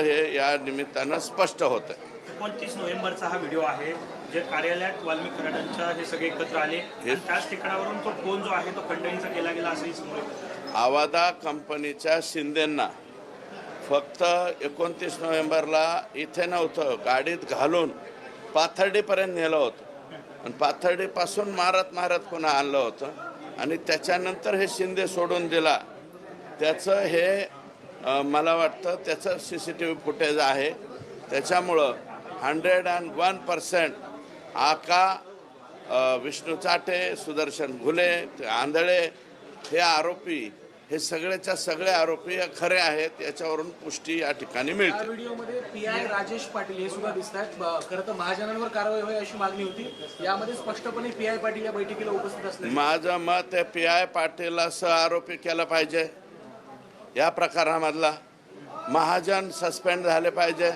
हे या निमित्तानं स्पष्ट होतं एकोणतीस नोव्हेंबरचा हा व्हिडिओ आहे जे कार्यालयात वाल्मिक कराडांच्या हे सगळे एकत्र आले. त्याच ठिकाणावरून तो फोन जो आहे तो खंडणीचा केला गेला असंही समोर. आवादा कंपनीच्या शिंदेंना. फक्त एकोणतीस नोव्हेंबरला इथे नव्हतं गाडीत घालून पाथर्डीपर्यंत नेलं होतं. आणि पाथर्डीपासून मारत मारत पुन्हा आणलं होतं. आणि त्याच्यानंतर हे शिंदे सोडून दिला. त्याचं हे मला वाटतं त्याचं C C T V footage आहे. त्याच्यामुळं हंड्रेड अँड वन पर्सेंट आका विष्णू चाटे सुदर्शन घुले आंधळे हे आरोपी हे सगळेच्या सगळे आरोपी खरे आहेत. याच्यावरून पुष्टी या ठिकाणी मिळते. व्हिडिओमध्ये पी आय राजेश पाटील हे सुद्धा दिसत आहेत खरं तर महाजनांवर कारवाई होईल अशी मागणी होती. यामध्ये स्पष्टपणे पी आय पाटील या बैठकीला उपस्थित असले. माझं मत आहे पी आय पाटीलला सह आरोपी केलं पाहिजे. या प्रकारामधला महाजन सस्पेंड झाले पाहिजे.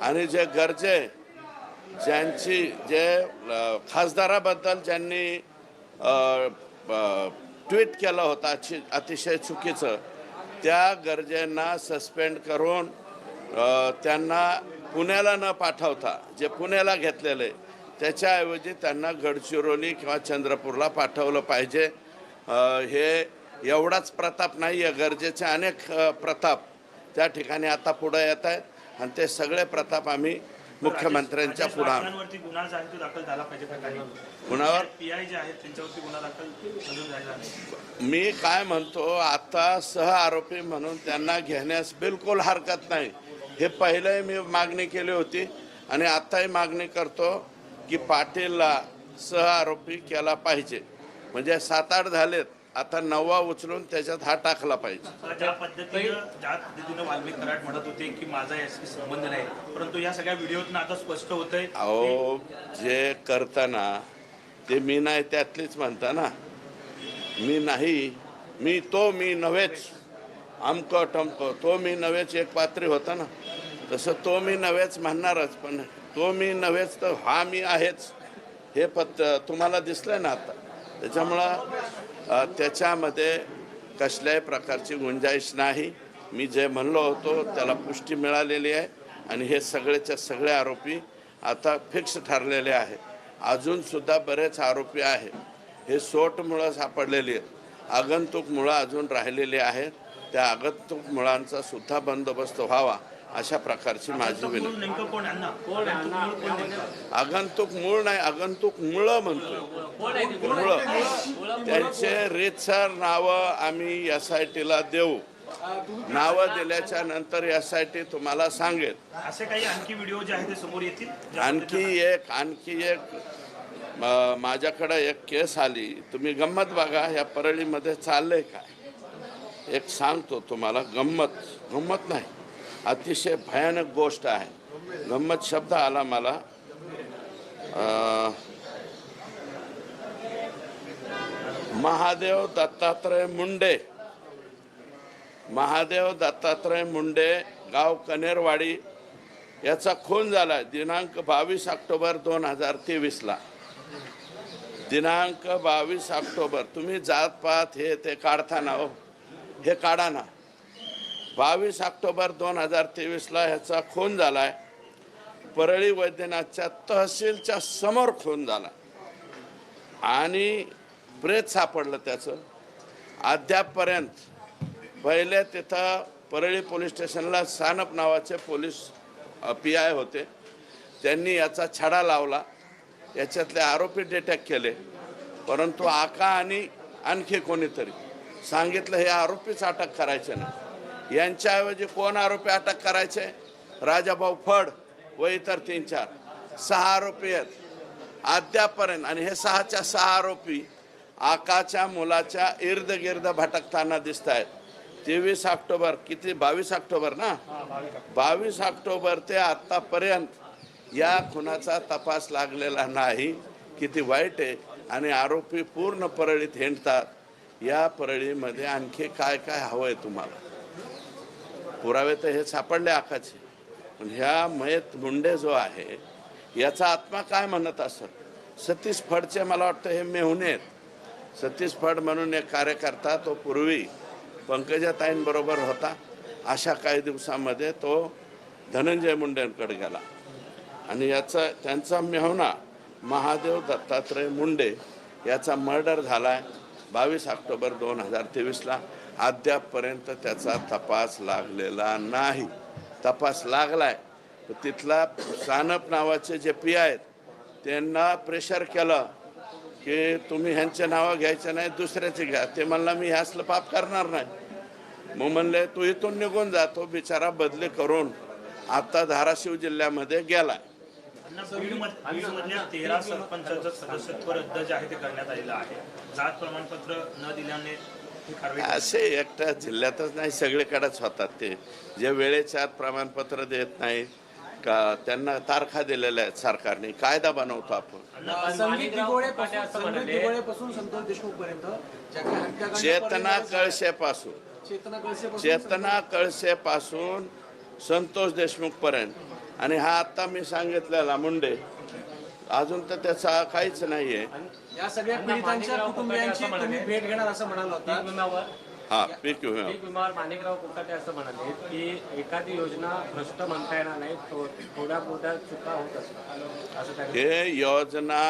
आणि जे गरजे ज्यांची जे खासदाराबद्दल ज्यांनी ट्विट केलं होतं अशी अतिशय चुकीचं त्या गरजेंना सस्पेंड करून त्यांना पुण्याला न पाठवता जे पुण्याला घेतलेले त्याच्याऐवजी त्यांना गडचिरोली किंवा चंद्रपूरला पाठवलं पाहिजे. हे एवढाच प्रताप नाही आहे गरजेचे अनेक प्रताप त्या ठिकाणी आता पुढे येत आहेत. आणि ते सगळे प्रताप आम्ही मुख्यमंत्र्यांच्या पुढे कुणावर मी काय म्हणतो आता सह आरोपी म्हणून त्यांना घेण्यास बिलकुल हरकत नाही. हे पहिलंही मी मागणी केली होती आणि आताही मागणी करतो की पाटीलला सह आरोपी केला पाहिजे. म्हणजे सात आठ झालेत आता नववा उचलून त्याच्यात हा टाकला पाहिजे. ज्या पद्धतीनं ज्या पद्धतीनं वाल्मिक कराड म्हणत होते की माझा याशी संबंध नाही परंतु या सगळ्या व्हिडिओतनं आता स्पष्ट होतंय अहो जे करताना ते मी नाही त्यातलीच म्हणता ना. मी नाही मी तो मी नव्हेच. अमक टमक तो मी नव्हेच एक पात्री होता ना. तसं तो मी नव्हेच म्हणणारच पण तो मी नव्हेच तर हा मी आहेच. हे पत तुम्हाला दिसलं ना आता? त्याच्यामुळं त्याच्यामध्ये कसल्याही प्रकारची गुंजाईश नाही. मी जे म्हणलो होतो त्याला पुष्टी मिळालेली आहे आणि हे सगळेच्या सगळे आरोपी आता फिक्स ठरलेले आहेत. अजूनसुद्धा बरेच आरोपी आहेत. हे सोटमुळं सापडलेली आहेत. आगंतुकमुळं अजून राहिलेली आहेत. त्या आगंतुक मुळांचा सुद्धा बंदोबस्त व्हावा अशा प्रकारची माझी विनंती. आगंतुक मूळ नाही आगंतुक मुळं म्हणतो मुळं. त्यांचे रीतसर नावं आम्ही एस आय टीला देऊ. नावं दिल्याच्या नंतर एस आय टी तुम्हाला सांगेल. असे काही आणखी व्हिडिओ जे आहेत ते समोर येतील? आणखी एक आणखी एक माझ्याकडे एक केस आली. तुम्ही गंमत बघा या परळीमध्ये चाललंय काय? एक सांगतो तुम्हाला गंमत गंमत नाही. अतिशय भयानक गोष्ट आहे. गंमत शब्द आला मला. महादेव दत्तात्रय मुंडे. महादेव दत्तात्रय मुंडे गाव कनेरवाडी याचा खून झाला दिनांक बावीस ऑक्टोबर दोन हजार तेवीसला. दिनांक बावीस ऑक्टोबर. तुम्ही जात पात हे ते काढताना हो. हे काढा ना. बावीस ऑक्टोबर दोन हजार तेवीसला ह्याचा खून झाला आहे परळी वैद्यनाथच्या तहसीलच्या समोर खून झाला. आणि प्रेत सापडलं त्याचं. अद्यापपर्यंत पहिले तिथं परळी पोलीस स्टेशनला सानप नावाचे पोलीस पी आय होते. त्यांनी याचा छडा लावला. याच्यातले आरोपी डिटेक्ट केले. परंतु आका आणि आणखी कोणीतरी. सांगितलं हे आरोपीच अटक करायचे नाही. यांच्याऐवजी कोण आरोपी अटक करायचे? राजाभाऊ फड व इतर तीन चार. सहा आरोपी आहेत. अद्यापर्यंत आणि हे सहाच्या सहा आरोपी आकाच्या मुलाच्या इर्द गिर्द भटकताना दिसत आहेत तेवीस ऑक्टोबर किती? बावीस ऑक्टोबर ना? बावीस ऑक्टोबर. ते आत्तापर्यंत या खुनाचा तपास लागलेला नाही. किती वाईट आहे. आणि आरोपी पूर्ण परळीत हिंडतात. या परळीमध्ये आणखी काय काय हवं आहे तुम्हाला? पुरावे तर हे सापडले आकाचे पण ह्या मयत मुंडे जो आहे याचा आत्मा काय म्हणत असत सतीश फडचे मला वाटतं हे मेहुणे आहेत. सतीश फड म्हणून एक कार्यकर्ता तो पूर्वी पंकजाताईंबरोबर होता. अशा काही दिवसामध्ये तो धनंजय मुंडेंकडे गेला. आणि याचा त्यांचा मेहुणा महादेव दत्तात्रय मुंडे याचा मर्डर झाला आहे बावीस ऑक्टोबर दोन हजार तेवीसला अद्यापपर्यंत त्याचा तपास लागलेला नाही. तपास लागलाय. तर तिथला सानप नावाचे जे पी आहेत त्यांना प्रेशर केलं की तुम्ही ह्यांचे नावं घ्यायचे नाही दुसऱ्याचे घ्या. ते म्हणला मी ह्यासलं पाप करणार नाही. मग म्हणले तू इथून निघून जा. तो बिचारा बदली करून आता धाराशिव जिल्ह्यामध्ये गेलाय. तेरा सरपंचाचं सदस्यत्व रद्द जे आहे ते करण्यात आलेलं आहे. जात प्रमाणपत्र न दिल्याने असे एकट्या जिल्ह्यातच नाही सगळीकडेच होतात ते. जे वेळेच्या आत प्रमाणपत्र देत नाहीत का त्यांना तारखा दिलेल्या आहेत सरकारने कायदा बनवतो आपण. चेतना कळशेपासून. चेतना कळसेपासून संतोष देशमुख पर्यंत आणि हा आता मी सांगितलेला मुंडे. अजून तर त्याचा काहीच नाहीये. या सगळ्या पीडितांच्या कुटुंबियांची तुम्ही भेट घेणार असं म्हणाल होता. हा पीक विमा पीक विम्यावर माणिकराव कोकाटे असं म्हणाले की एखादी योजना भ्रष्ट म्हणता येणार नाही थोड्या मोठ्या चुका होत असतात. असं हे योजना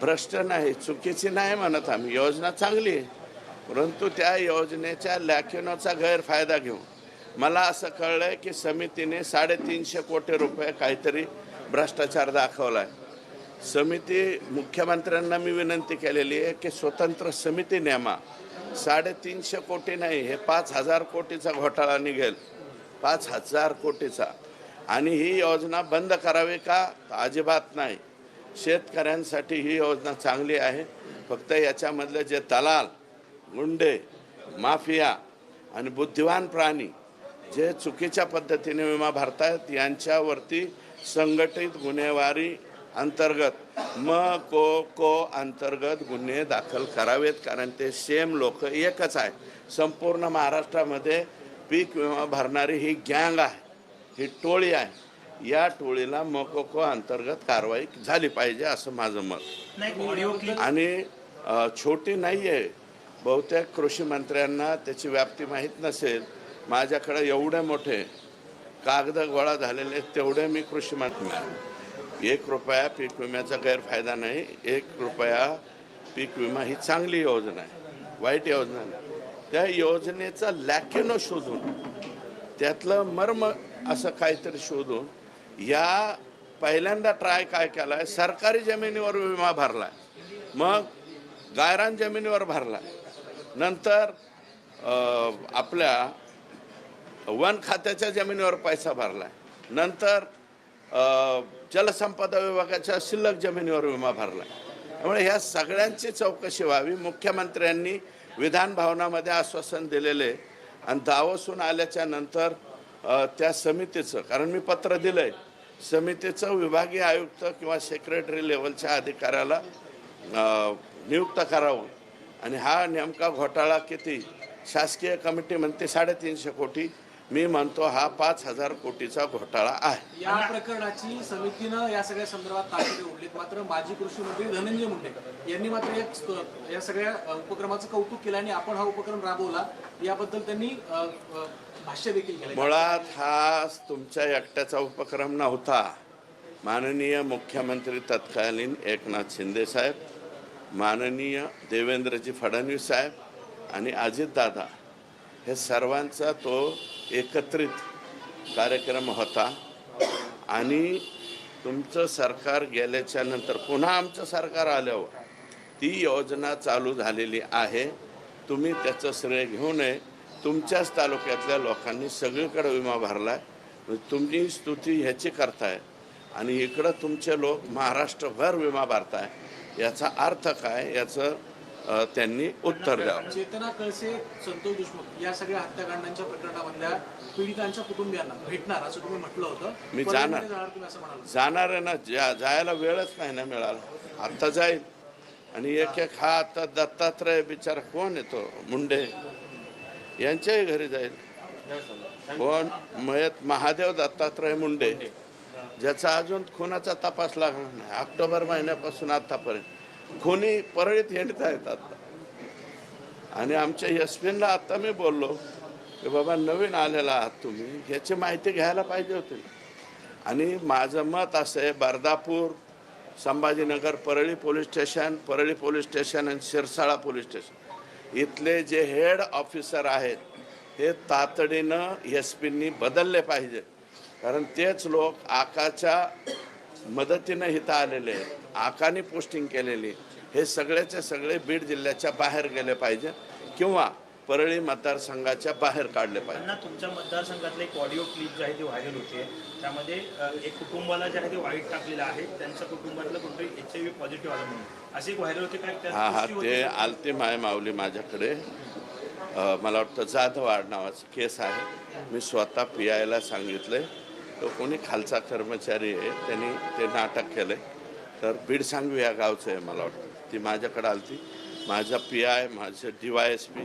भ्रष्ट नाही चुकीची नाही म्हणत आम्ही. योजना चांगली आहे परंतु त्या योजनेच्या लॅक्युनोचा गैरफायदा घेऊन मला असं कळलं आहे की समितीने साडेतीनशे कोटी रुपये काहीतरी भ्रष्टाचार दाखवला आहे समिती मुख्यमंत्र्यांना मी विनंती केलेली आहे की स्वतंत्र समिती नेमा. साडेतीनशे कोटी नाही हे पाच हजार कोटीचा घोटाळा निघेल. पाच हजार कोटीचा. आणि ही योजना बंद करावी का? अजिबात नाही. शेतकऱ्यांसाठी ही योजना चांगली आहे. फक्त याच्यामधले जे दलाल गुंडे माफिया आणि बुद्धिवान प्राणी जे चुकीच्या पद्धतीने विमा भरतायत यांच्यावरती संघटित गुन्हेगारी अंतर्गत म को को अंतर्गत गुन्हे दाखल करावेत कारण ते सेम लोक एकच आहे. संपूर्ण महाराष्ट्रामध्ये पीक विमा भरणारी ही गँग आहे ही टोळी आहे. या टोळीला मकोको अंतर्गत कारवाई झाली पाहिजे असं माझं मत. आणि छोटी नाही आहे बहुतेक कृषी मंत्र्यांना त्याची व्याप्ती माहीत नसेल माझ्याकडे एवढे मोठे कागद गोळा झालेले तेवढे मी कृषी मंत्री एक रुपया पीक विम्याचा गैरफायदा नाही एक रुपया पीक विमा ही चांगली योजना आहे वाईट योजना नाही. त्या योजनेचा लॅकिनो शोधून त्यातलं मर्म असं काहीतरी शोधून या पहिल्यांदा ट्राय काय केलाय सरकारी जमिनीवर विमा भरलाय मग गायरान जमिनीवर भरलाय नंतर आपल्या वन खात्याच्या जमिनीवर पैसा भरला नंतर जलसंपदा विभागाच्या शिल्लक जमिनीवर विमा भरला त्यामुळे ह्या सगळ्यांची चौकशी व्हावी. मुख्यमंत्र्यांनी विधान भवनामध्ये आश्वासन दिलेले आणि दावसून आल्याच्यानंतर त्या समितीचं कारण मी पत्र दिलंय समितीचं विभागीय आयुक्त किंवा सेक्रेटरी लेवलच्या अधिकाऱ्याला नियुक्त करावं. आणि हा नेमका घोटाळा किती? शासकीय कमिटी म्हणते साडेतीनशे कोटी. मी म्हणतो हा पाच हजार कोटीचा घोटाळा आहे. या प्रकरणाची समितीनं या सगळ्या संदर्भात ताकद ओढलीत मात्र माजी कृषी मंत्री धनंजय मुंडे यांनी मात्र या सगळ्या उपक्रमाचं कौतुक केलं आणि आपण हा उपक्रम राबवला याबद्दल त्यांनी भाष्य देखील केलं. मुळात हा तुमच्या एकट्याचा उपक्रम नव्हता. माननीय मुख्यमंत्री तत्कालीन एकनाथ शिंदे साहेब माननीय देवेंद्रजी फडणवीस साहेब आणि अजितदादा हे सर्वांचा तो एकत्रित कार्यक्रम होता. आणि तुमचं सरकार गेल्याच्यानंतर पुन्हा आमचं सरकार आल्यावर ती योजना चालू झालेली आहे. तुम्ही त्याचं श्रेय घेऊ नये. तुमच्याच तालुक्यातल्या लोकांनी सगळीकडे विमा भरला आहे तुम्ही स्तुती ह्याची करताय. आणि इकडं तुमचे लोक महाराष्ट्रभर विमा भरताय. याचा अर्थ काय? याचं त्यांनी उत्तर द्यावं. चेतना कळसे संतोष देशमुख या सगळ्या हत्याकांडांच्या प्रकरणामधल्या पीडितांच्या कुटुंबियांना भेटणार असं तुम्ही म्हटलं होतं. मी जाणार. जाणार आहे ना जा जायला वेळच नाही ना मिळाला. आत्ता जाईल. आणि एक एक हा आता दत्तात्रय बिचारा कोण येतो मुंडे. यांच्याही घरी जाईल. कोण? मयत महादेव दत्तात्रय मुंडे. ज्याचा अजून खुनाचा तपास लागला नाही. ऑक्टोबर महिन्यापासून आतापर्यंत. खुनी परळीत हिंडता येतात. आणि आमच्या यशवीनला आता मी बोललो की बाबा नवीन आलेला आहात तुम्ही. ह्याची माहिती घ्यायला पाहिजे होती. आणि माझं मत असं आहे Bardapur Sambhajinagar Parli police station Parli police station आणि शिरसाळा पोलीस स्टेशन. इथले जे हेड ऑफिसर आहेत हे तातडीनं एस पींनी बदलले पाहिजे कारण तेच लोक आकाच्या मदतीनं इथं आलेले आकाने पोस्टिंग केलेली. हे सगळ्याचे सगळे बीड जिल्ह्याच्या बाहेर गेले पाहिजे किंवा परळी मतदारसंघाच्या बाहेर काढले पाहिजे. तुमच्या मतदारसंघातलं एक ऑडिओ क्लिप जे आहे ती व्हायरल होते. त्यामध्ये एक कुटुंबाला जे आहे ते वाईट टाकलेलं आहे. त्यांच्या कुटुंबातलं कोणतरी एच आय व्ही पॉझिटिव्ह आलं म्हणून. असे एक व्हायरल होते काय हा हा ते? आलते माय माऊली माझ्याकडे. मला वाटतं जाधवाड नावाचं केस आहे. मी स्वतः पी आयला सांगितलंय. तो कोणी खालचा कर्मचारी आहे त्यांनी ते नाटक केलंय. तर बीडसांगवी या गावचं आहे मला वाटतं. ती माझ्याकडे आलती. माझा पी आय माझं डी वाय एस पी